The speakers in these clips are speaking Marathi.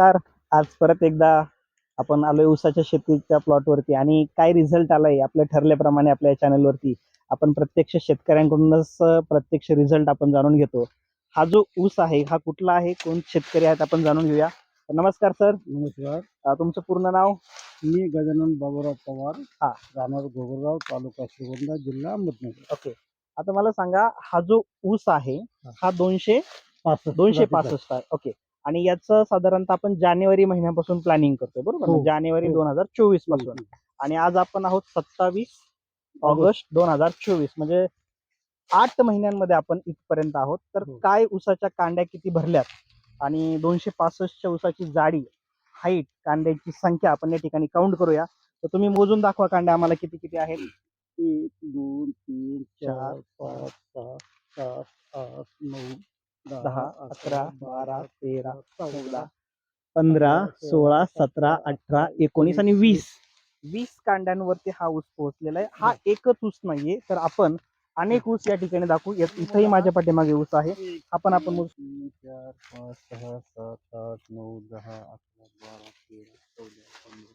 नमस्कार. आज परत एकदा आपण आलोय ऊसाच्या शेतीच्या प्लॉटवरती आणि काय रिझल्ट आलाय आपल्या ठरल्याप्रमाणे आपल्या चॅनलवरती आपण प्रत्यक्ष शेतकऱ्यांकडूनच प्रत्यक्ष रिझल्ट आपण जाणून घेतो. हा जो ऊस आहे हा कुठला आहे? कोण शेतकरी आहेत? आपण जाणून घेऊया. नमस्कार सर नमस्कार. तुमचं पूर्ण नाव? मी गजानन बाबूराव पवार हा. राहणार गोगरगाव तालुका श्रीगोंदा जिल्हा अहमदनगर ओके. आता मला सांगा हा जो ऊस आहे हा. दोनशे दोनशे. पासष्ट आहे. ओके. आणि याचं साधारणतः आपण जानेवारी महिन्यापासून प्लॅनिंग करतोय बरोबर ना? हो. जानेवारी हो. दोन हजार चोवीसपासून आणि आज आपण आहोत सत्तावीस ऑगस्ट दोन हजार चोवीस म्हणजे आठ महिन्यांमध्ये आपण इथपर्यंत आहोत तर हो. काय ऊसाच्या कांड्या किती भरल्यात आणि दोनशे पासष्टच्या ऊसाची जाडी हाईट कांड्याची संख्या आपण या ठिकाणी काउंट करूया तर तुम्ही मोजून दाखवा कांड्या आम्हाला किती किती आहेत एक दोन तीन चार, चार पाच सहा सात आठ नऊ दहा अकरा बारा तेरा चौदा पंधरा सोळा सतरा अठरा एकोणीस आणि वीस. वीस. कांड्यांवरती हा ऊस पोहोचलेला आहे. हा एकच ऊस नाहीये. तर आपण अनेक ऊस या ठिकाणी दाखवू. इथंही माझ्या पाठीमागे ऊस आहे. आपण आपण तीन चार पाच सहा सात आठ नऊ दहा अकरा बारा तेरा चौदा पंधरा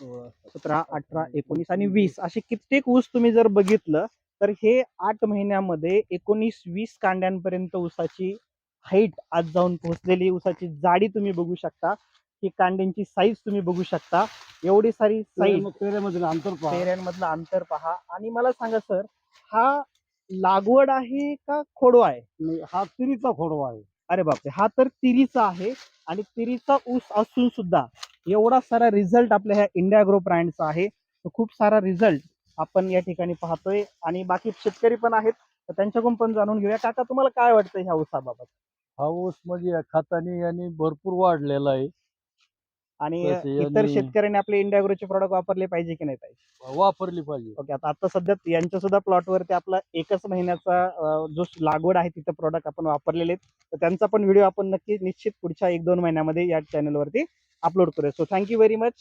सोळा सतरा अठरा एकोणीस आणि वीस. असे कित्येक ऊस तुम्ही जर बघितलं तर हे आठ महिन्यामध्ये एकोणीस वीस कांड्यांपर्यंत ऊसाची हाईट आज जाऊन पोहोचलेली. ऊसाची जाडी तुम्ही बघू शकता. ही कांड्यांची साईज तुम्ही बघू शकता. एवढी सारी साईज अंतर पहा. पेऱ्यांमधलं अंतर पहा. आणि मला सांगा सर हा लागवड आहे का खोडवा आहे? हा तिरीचा खोडवा आहे. अरे बापरे! हा तर तिरीचा आहे आणि तिरीचा ऊस असून सुद्धा एवढा सारा रिझल्ट आपल्या ह्या इंडिया ग्रो ब्रँडचा आहे. तो खूप सारा रिझल्ट आपण या ठिकाणी पाहतोय. आणि बाकी शेतकरी पण आहेत. तर त्यांच्याकडून पण जाणून घेऊया. काका तुम्हाला काय वाटतं ह्या ऊसाबाबत? हा ऊस म्हणजे या खताने यांनी भरपूर वाढलेला आहे. आणि तसे इतर यांनी- शेतकऱ्यांनी आपले इंडिया ग्रोचे प्रॉडक्ट वापरले पाहिजे की नाही पाहिजे वापरली पाहिजे. ओके आता आता सध्या यांच्या सुद्धा प्लॉटवरती आपला एकच महिन्याचा अं, जो लागवड आहे तिथं प्रॉडक्ट आपण वापरलेले आहेत. तर त्यांचा पण व्हिडिओ आपण नक्की निश्चित पुढच्या एक दोन महिन्यामध्ये या चॅनलवरती अपलोड करूया. So thank you very much